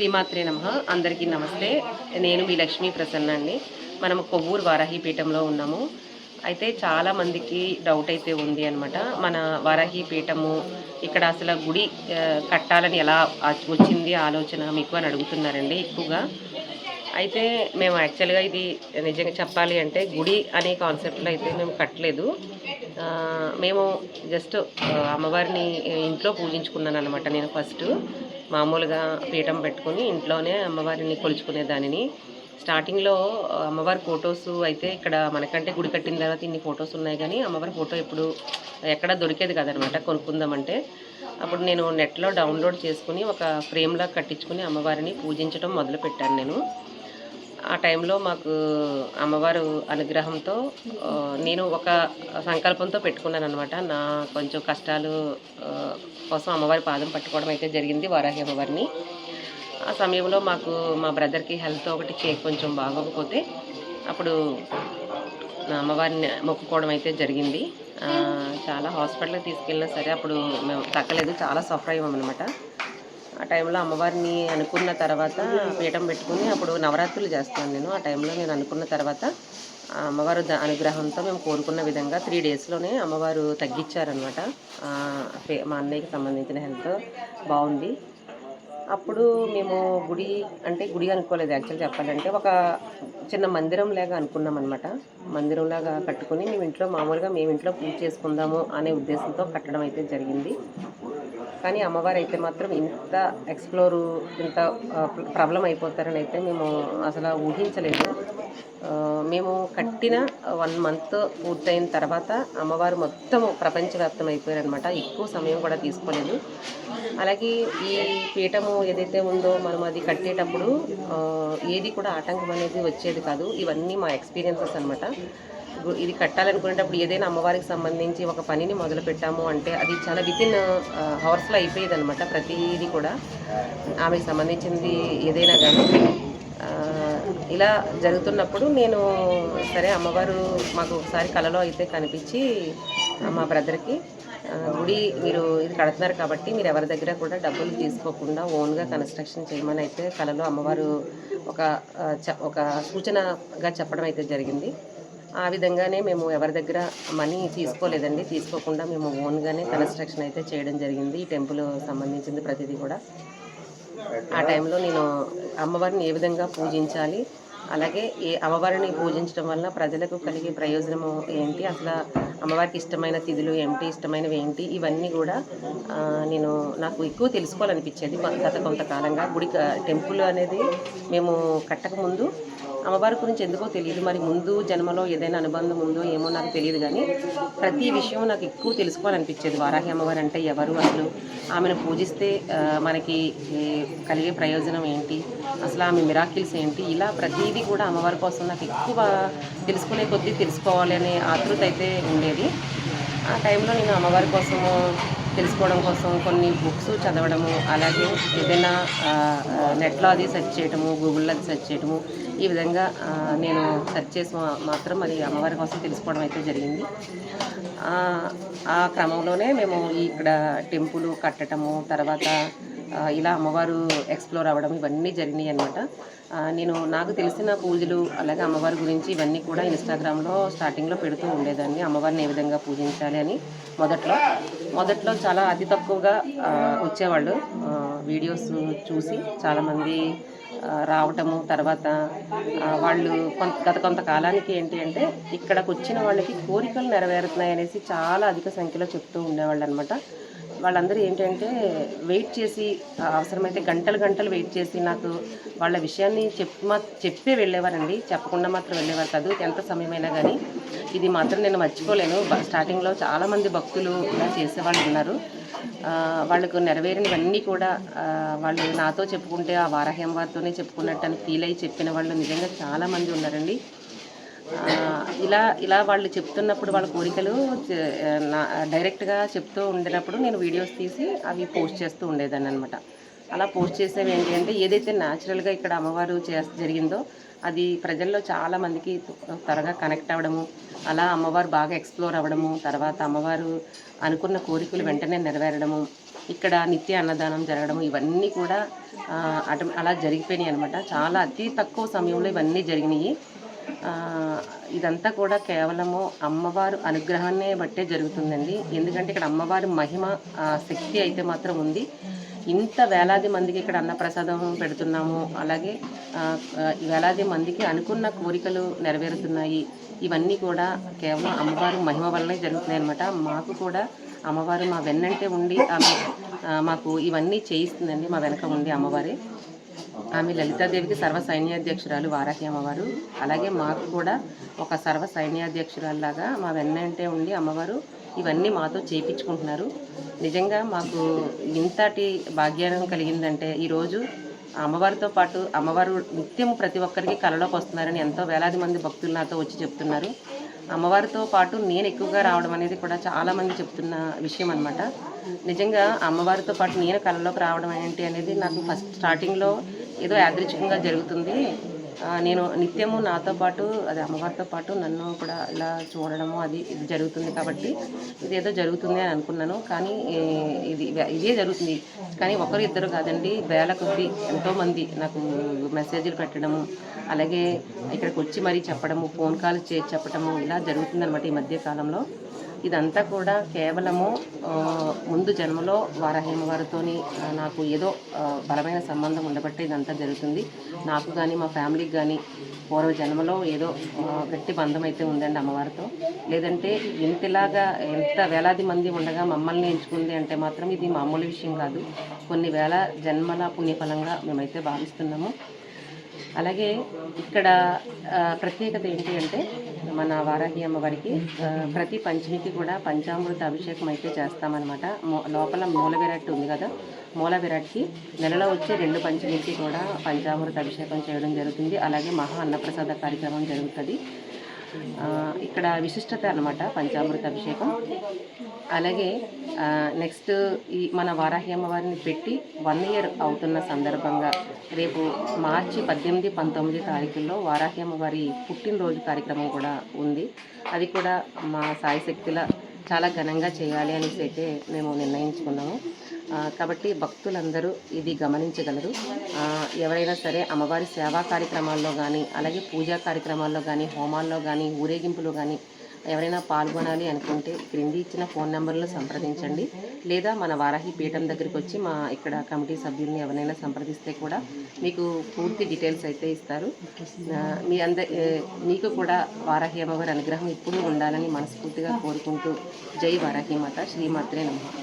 శ్రీమాత్రే నమ. అందరికీ నమస్తే. నేను మీ లక్ష్మీ ప్రసన్న అండి. మనం కొవ్వూరు వారాహి పీఠంలో ఉన్నాము. అయితే చాలా మందికి డౌట్ అయితే ఉంది అనమాట మన వారాహి పీఠము ఇక్కడ అసలు గుడి కట్టాలని ఎలా వచ్చింది ఆలోచన మీకు అని అడుగుతున్నారండి ఎక్కువగా. అయితే మేము యాక్చువల్గా ఇది నిజంగా చెప్పాలి అంటే గుడి అనే కాన్సెప్ట్లో అయితే మేము కట్టలేదు. మేము జస్ట్ అమ్మవారిని ఇంట్లో పూజించుకున్నాను అనమాట నేను ఫస్ట్ మామూలుగా పీఠం పెట్టుకుని ఇంట్లోనే అమ్మవారిని కొలుచుకునే దానిని. స్టార్టింగ్లో అమ్మవారి ఫొటోస్ అయితే ఇక్కడ మనకంటే గుడి కట్టిన తర్వాత ఇన్ని ఫొటోస్ ఉన్నాయి కానీ అమ్మవారి ఫోటో ఎప్పుడు ఎక్కడ దొరికేది కదనమాట కొనుక్కుందామంటే. అప్పుడు నేను నెట్లో డౌన్లోడ్ చేసుకుని ఒక ఫ్రేమ్లా కట్టించుకుని అమ్మవారిని పూజించడం మొదలుపెట్టాను నేను. ఆ టైంలో మాకు అమ్మవారు అనుగ్రహంతో నేను ఒక సంకల్పంతో పెట్టుకున్నాను అనమాట నా కొంచెం కష్టాలు కోసం అమ్మవారి పాదం పట్టుకోవడం అయితే జరిగింది వారాహి అమ్మవారిని. ఆ సమయంలో మాకు మా బ్రదర్కి హెల్త్ ఒకటి చే కొంచెం బాగోకపోతే అప్పుడు నా అమ్మవారిని మొక్కుకోవడం అయితే జరిగింది. చాలా హాస్పిటల్కి తీసుకెళ్ళినా సరే అప్పుడు మేము తగ్గలేదు. చాలా సఫర్ అయ్యామన్నమాట. ఆ టైంలో అమ్మవారిని అనుకున్న తర్వాత పీఠం పెట్టుకుని అప్పుడు నవరాత్రులు చేస్తాను నేను. ఆ టైంలో నేను అనుకున్న తర్వాత అమ్మవారు అనుగ్రహంతో మేము కోరుకున్న విధంగా త్రీ డేస్లోనే అమ్మవారు తగ్గించారనమాట మా అన్నయ్యకి సంబంధించిన హెల్త్ బాగుంది. అప్పుడు మేము గుడి అంటే గుడి అనుకోలేదు యాక్చువల్ చెప్పాలంటే ఒక చిన్న మందిరం లాగా అనుకున్నాం అనమాట మందిరం లాగా కట్టుకుని మేము ఇంట్లో మామూలుగా మేము ఇంట్లో పూజ చేసుకుందాము అనే ఉద్దేశంతో కట్టడం అయితే జరిగింది. కానీ అమ్మవారు అయితే మాత్రం ఇంత ఎక్స్ప్లోరు ఇంత ప్రాబ్లం అయిపోతారని అయితే మేము అసలు ఊహించలేదు. మేము కట్టిన వన్ మంత్ పూర్తయిన తర్వాత అమ్మవారు మొత్తం ప్రపంచవ్యాప్తం అయిపోయారనమాట ఎక్కువ సమయం కూడా తీసుకోలేదు. అలాగే ఈ పీఠము ఏదైతే ఉందో మనం అది కట్టేటప్పుడు ఏది కూడా ఆటంకం అనేది వచ్చేది కాదు. ఇవన్నీ మా ఎక్స్పీరియన్సెస్ అనమాట ఇది కట్టాలనుకునేటప్పుడు ఏదైనా అమ్మవారికి సంబంధించి ఒక పనిని మొదలు పెట్టాము అంటే అది చాలా విత్ ఇన్ హవర్స్లో అయిపోయేది అనమాట ప్రతిదీ కూడా. ఆమెకి సంబంధించింది ఏదైనా కానీ ఇలా జరుగుతున్నప్పుడు నేను సరే అమ్మవారు మాకు ఒకసారి కలలో అయితే కనిపించి మా బ్రదర్కి గుడి మీరు ఇది కడుతున్నారు కాబట్టి మీరు ఎవరి దగ్గర కూడా డబ్బులు తీసుకోకుండా ఓన్గా కన్స్ట్రక్షన్ చేయమని అయితే కలలో అమ్మవారు ఒక చ- ఒక సూచనగా చెప్పడం అయితే జరిగింది. ఆ విధంగానే మేము ఎవరి దగ్గర మనీ తీసుకోలేదండి. తీసుకోకుండా మేము ఓన్గానే కన్స్ట్రక్షన్ అయితే చేయడం జరిగింది. ఈ టెంపుల్ సంబంధించింది ప్రతిదీ కూడా. ఆ టైంలో నేను అమ్మవారిని ఏ విధంగా పూజించాలి అలాగే ఈ అమ్మవారిని పూజించడం వల్ల ప్రజలకు కలిగే ప్రయోజనము ఏంటి అసలు అమ్మవారికి ఇష్టమైన తిథులు ఏంటి ఇష్టమైనవి ఏంటి ఇవన్నీ కూడా నేను నాకు ఎక్కువ తెలుసుకోవాలనిపించేది గత కొంతకాలంగా గుడి టెంపుల్ అనేది మేము కట్టకముందు అమ్మవారి గురించి ఎందుకో తెలియదు. మరి ముందు జన్మలో ఏదైనా అనుబంధం ఉందో ఏమో నాకు తెలియదు కానీ ప్రతి విషయం నాకు ఎక్కువ తెలుసుకోవాలనిపించేది వారాహి అమ్మవారు అంటే ఎవరు అసలు? ఆమెను పూజిస్తే మనకి కలిగే ప్రయోజనం ఏంటి? అసలు ఆమె మిరాకిల్స్ ఏంటి? ఇలా ప్రతిదీ కూడా అమ్మవారి కోసం నాకు ఎక్కువ తెలుసుకునే కొద్దీ తెలుసుకోవాలి అనే ఆతృత అయితే ఉండేది. ఆ టైంలో నేను అమ్మవారి కోసము తెలుసుకోవడం కోసం కొన్ని బుక్స్ చదవడము అలాగే ఏదైనా నెట్లో అది సెర్చ్ చేయటము గూగుల్లో అది సెర్చ్ చేయటము ఈ విధంగా నేను సెర్చ్ చేసి మాత్రం మరి అమ్మవారి కోసం తెలుసుకోవడం అయితే జరిగింది. ఆ, క్రమంలోనే మేము ఇక్కడ టెంపుల్ కట్టడము తర్వాత ఇలా అమ్మవారు ఎక్స్ప్లోర్ అవ్వడం ఇవన్నీ జరిగినాయి అనమాట నేను నాకు తెలిసిన పూజలు అలాగే అమ్మవారి గురించి ఇవన్నీ కూడా ఇన్స్టాగ్రామ్లో స్టార్టింగ్లో పెడుతూ ఉండేదాన్ని. అమ్మవారిని ఏ విధంగా పూజించాలి అని మొదట్లో. మొదట్లో చాలా అతి తక్కువగా వచ్చేవాళ్ళు. వీడియోస్ చూసి చాలామంది రావటము తర్వాత వాళ్ళు కొంత గత కొంతకాలానికి ఏంటి అంటే ఇక్కడికి వచ్చిన వాళ్ళకి కోరికలు నెరవేరుతున్నాయి అనేసి చాలా అధిక సంఖ్యలో చెప్తూ ఉండేవాళ్ళు అనమాట వాళ్ళందరూ ఏంటంటే వెయిట్ చేసి అవసరమైతే గంటలు గంటలు వెయిట్ చేసి నాకు వాళ్ళ విషయాన్ని చెప్ప చెప్పే వెళ్ళేవారండి. చెప్పకుండా మాత్రం వెళ్ళేవారు కాదు. ఎంత సమయమైనా కానీ ఇది మాత్రం నేను మర్చిపోలేను. స్టార్టింగ్లో చాలామంది భక్తులు ఇలా చేసేవాళ్ళు ఉన్నారు. వాళ్ళకు నెరవేరినవన్నీ కూడా వాళ్ళు నాతో చెప్పుకుంటే ఆ వారాహ్యం వారితోనే చెప్పుకున్నట్టు అని ఫీల్ అయ్యి చెప్పిన వాళ్ళు నిజంగా చాలామంది ఉన్నారండి. ఇలా ఇలా వాళ్ళు చెప్తున్నప్పుడు వాళ్ళ కోరికలు డైరెక్ట్గా చెప్తూ ఉండినప్పుడు నేను వీడియోస్ తీసి అవి పోస్ట్ చేస్తూ ఉండేదాన్ని అనమాట అలా పోస్ట్ చేసేవి ఏంటి అంటే ఏదైతే న్యాచురల్గా ఇక్కడ అమ్మవారు చే జరిగిందో అది ప్రజల్లో చాలా మందికి త్వరగా కనెక్ట్ అవ్వడము అలా అమ్మవారు బాగా ఎక్స్ప్లోర్ అవ్వడము తర్వాత అమ్మవారు అనుకున్న కోరికలు వెంటనే నెరవేరడము ఇక్కడ నిత్య అన్నదానం జరగడం ఇవన్నీ కూడా అటు అలా జరిగిపోయినాయి అనమాట చాలా అతి తక్కువ సమయంలో ఇవన్నీ జరిగినాయి. ఇదంతా కూడా కేవలము అమ్మవారు అనుగ్రహాన్నే బట్టే జరుగుతుందండి. ఎందుకంటే ఇక్కడ అమ్మవారి మహిమ శక్తి అయితే మాత్రం ఉంది. ఇంత వేలాది మందికి ఇక్కడ అన్నప్రసాదం పెడుతున్నాము. అలాగే వేలాది మందికి అనుకున్న కోరికలు నెరవేరుతున్నాయి. ఇవన్నీ కూడా కేవలం అమ్మవారి మహిమ వల్లనే జరుగుతున్నాయి అనమాట మాకు కూడా అమ్మవారు మా వెన్నంటే ఉండి ఆమె మాకు ఇవన్నీ చేయిస్తుందండి మా వెనక ఉండి అమ్మవారి. ఆమె లలితాదేవికి సర్వ సైన్యాధ్యక్షురాలు వారాహి అమ్మవారు. అలాగే మాకు కూడా ఒక సర్వ సైన్యాధ్యక్షురాల్లాగా మా వెన్నంటే ఉండి అమ్మవారు ఇవన్నీ మాతో చేయించుకుంటున్నారు నిజంగా మాకు ఇంతటి భాగ్యానం కలిగిందంటే ఈరోజు అమ్మవారితో పాటు అమ్మవారు నిత్యం ప్రతి ఒక్కరికి కళలోకి వస్తున్నారని ఎంతో వేలాది మంది భక్తులు నాతో వచ్చి చెప్తున్నారు. అమ్మవారితో పాటు నేను ఎక్కువగా రావడం అనేది కూడా చాలామంది చెప్తున్న విషయం అనమాట నిజంగా అమ్మవారితో పాటు నేను కళలోకి రావడం ఏంటి అనేది నాకు ఫస్ట్ స్టార్టింగ్లో ఏదో యాదృచ్ఛికంగా జరుగుతుంది. నేను నిత్యము నాతో పాటు అది అమ్మవారితో పాటు నన్ను కూడా ఇలా చూడడము అది ఇది జరుగుతుంది కాబట్టి ఇది ఏదో జరుగుతుంది అని అనుకున్నాను. కానీ ఇది ఇదే జరుగుతుంది. కానీ ఒకరు ఇద్దరు కాదండి వేల కొద్ది ఎంతోమంది నాకు మెసేజ్లు పెట్టడము అలాగే ఇక్కడికి వచ్చి మరీ చెప్పడము ఫోన్ కాల్ చేసి చెప్పడము ఇలా జరుగుతుందన్నమాట ఈ మధ్య కాలంలో. ఇదంతా కూడా కేవలము ముందు జన్మలో వారహేమవారితోని ఆ, నాకు ఏదో బలమైన సంబంధం ఉండబట్టే ఇదంతా జరుగుతుంది. నాకు కానీ మా ఫ్యామిలీకి కానీ పూర్వ జన్మలో ఏదో గట్టి బంధం అయితే ఉందండి అమ్మవారితో. లేదంటే ఇంతలాగా ఎంత వేలాది మంది ఉండగా మమ్మల్ని ఎంచుకుంది అంటే మాత్రం ఇది మామూలు విషయం కాదు. కొన్ని వేల జన్మల పుణ్యఫలంగా మేమైతే భావిస్తున్నాము. అలాగే ఇక్కడ ప్రత్యేకత ఏంటి అంటే మన వారాహి అమ్మవారికి ప్రతి పంచమికి కూడా పంచామృత అభిషేకం అయితే చేస్తామన్నమాట. లోపల మూల విరాట్ ఉంది కదా మూల విరాట్కి నెలలో వచ్చే రెండు పంచమికి కూడా పంచామృత అభిషేకం చేయడం జరుగుతుంది. అలాగే మహా అన్నప్రసాద కార్యక్రమం జరుగుతుంది. ఇక్కడ విశిష్టత అనమాట పంచామృత అభిషేకం. అలాగే నెక్స్ట్ ఈ మన వారాహి అమ్మవారిని పెట్టి వన్ ఇయర్ అవుతున్న సందర్భంగా రేపు మార్చి పద్దెనిమిది పంతొమ్మిది తారీఖుల్లో వారాహి అమ్మవారి పుట్టినరోజు కార్యక్రమం కూడా ఉంది. అది కూడా మా సాయి శక్తుల చాలా ఘనంగా చేయాలి అనేసి అయితే మేము నిర్ణయించుకున్నాము. కాబట్టి భక్తులందరూ ఇది గమనించగలరు. ఎవరైనా సరే అమ్మవారి సేవా కార్యక్రమాల్లో కానీ అలాగే పూజా కార్యక్రమాల్లో కానీ హోమాల్లో కానీ ఊరేగింపులో కానీ ఎవరైనా పాల్గొనాలి అనుకుంటే క్రింది ఇచ్చిన ఫోన్ నెంబర్లో సంప్రదించండి. లేదా మన వారాహి పీఠం దగ్గరికి వచ్చి మా ఇక్కడ కమిటీ సభ్యుల్ని ఎవరైనా సంప్రదిస్తే కూడా మీకు పూర్తి డీటెయిల్స్ అయితే ఇస్తారు. మీ అంద మీకు కూడా వారాహి అమ్మవారి అనుగ్రహం ఇప్పుడు ఉండాలని మనస్ఫూర్తిగా కోరుకుంటూ జై వారాహి మాత శ్రీమాత్రే నమః.